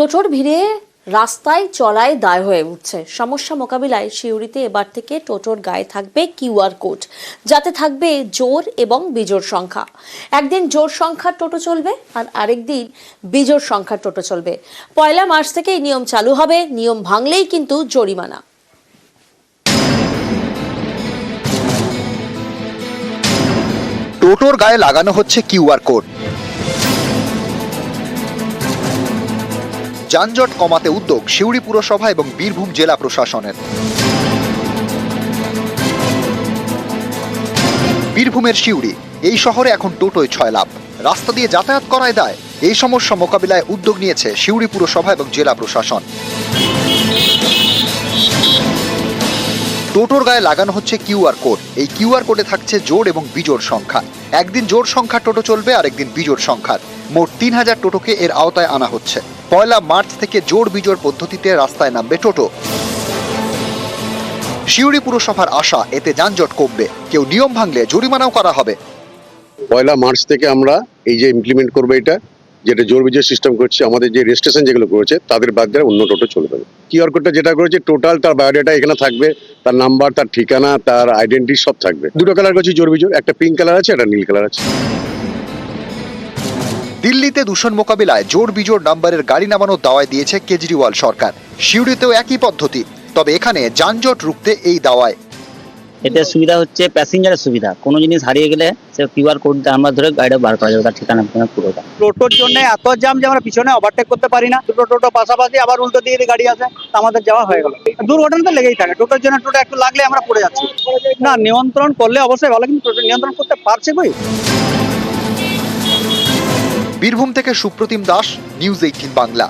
টোটোর ভিড়ে রাস্তায় চলায় দায় হয়ে উঠছে। সমস্যা মোকাবিলায় শিউরিতে এবার থেকে টোটোর গায়ে থাকবে কিউআর কোড। যাতে থাকবে জোর এবং বিজোড় সংখ্যা। একদিন জোর সংখ্যার টোটো চলবে আর আরেকদিন বিজোড় সংখ্যার টোটো চলবে। পয়লা মার্চ থেকে এই নিয়ম চালু হবে। নিয়ম ভাঙলেই কিন্তু জরিমানা। টোটোর গায়ে লাগানো হচ্ছে কিউআর কোড। যানজট কমাতে উদ্যোগ সিউড়ি পুরসভা এবং বীরভূম জেলা প্রশাসনের। বীরভূমের সিউড়ি, এই শহরে এখন টোটোয় ছয় লাভ। রাস্তা দিয়ে যাতায়াত করায় দায়, এই সমস্যা মোকাবিলায় উদ্যোগ নিয়েছে সিউড়ি পুরসভা এবং জেলা প্রশাসন। টোটোর গায়ে লাগানো হচ্ছে কিউআর কোড। এই কিউআর কোডে থাকছে জোড় এবং বিজোড় সংখ্যা। একদিন জোড় সংখ্যা টোটো চলবে আর একদিন বিজোড় সংখ্যার মোট তিন হাজার টোটোকে এর আওতায় আনা হচ্ছে। পয়লা মার্চ থেকে জোড় বিজোড় পদ্ধতিতে রাস্তায় নামবে টোটো। সিউড়ি পুরসভার আশা, এতে যানজট কমবে। কেউ নিয়ম ভাঙলে জরিমানাও করা হবে। পয়লা মার্চ থেকে আমরা এই যে ইমপ্লিমেন্ট করব এটা যেটা জোর বিজয় সিস্টেম করছে, আমাদের যে রেজিস্ট্রেশন যেগুলো করেছে, তাদের বাদ দিয়ে অন্য টোটো চলে চলবে কিউআর কোডটা যেটা করেছে টোটাল তার বায়োডাটা এখানে থাকবে, তার নাম্বার তার ঠিকানা, তার আইডেন্টি সব থাকবে। দুটো কালার করছি জোর বিজোর একটা পিঙ্ক কালার আছে, একটা নীল কালার আছে। দিল্লিতে দূষণ মোকাবিলায় জোর বিজোর নাম্বারের গাড়ি নামানোর দাওয়ায় দিয়েছে কেজরিওয়াল সরকার। সিউড়িতেও একই পদ্ধতি, তবে এখানে যানজট রুখতে এই দাওয়ায় এতে সুবিধা হচ্ছে প্যাসেঞ্জারের সুবিধা। কোনো জিনিস হারিয়ে গেলে সে কিউআর কোড আমরা ধরে গাড়িটা বার করা যাবে তার ঠিকানা ঠিকানা পুরোটা টোটোর জন্য এত জ্যাম যে আমরা পিছনে ওভারটেক করতে পারি না। দুটো টোটো পাশাপাশি আবার উল্টো দিয়ে গাড়ি আছে তা আমাদের যাওয়া হয়ে গেল। দুর্ঘটনা তো লেগেই থাকে টোটোর জন্য টোটো একটু লাগলে আমরা পড়ে যাচ্ছি। না নিয়ন্ত্রণ করলে অবশ্যই ভালো কিন্তু টোটো নিয়ন্ত্রণ করতে পারছে কই? বীরভূম থেকে সুপ্রতিম দাস নিউজ এইটিন বাংলা।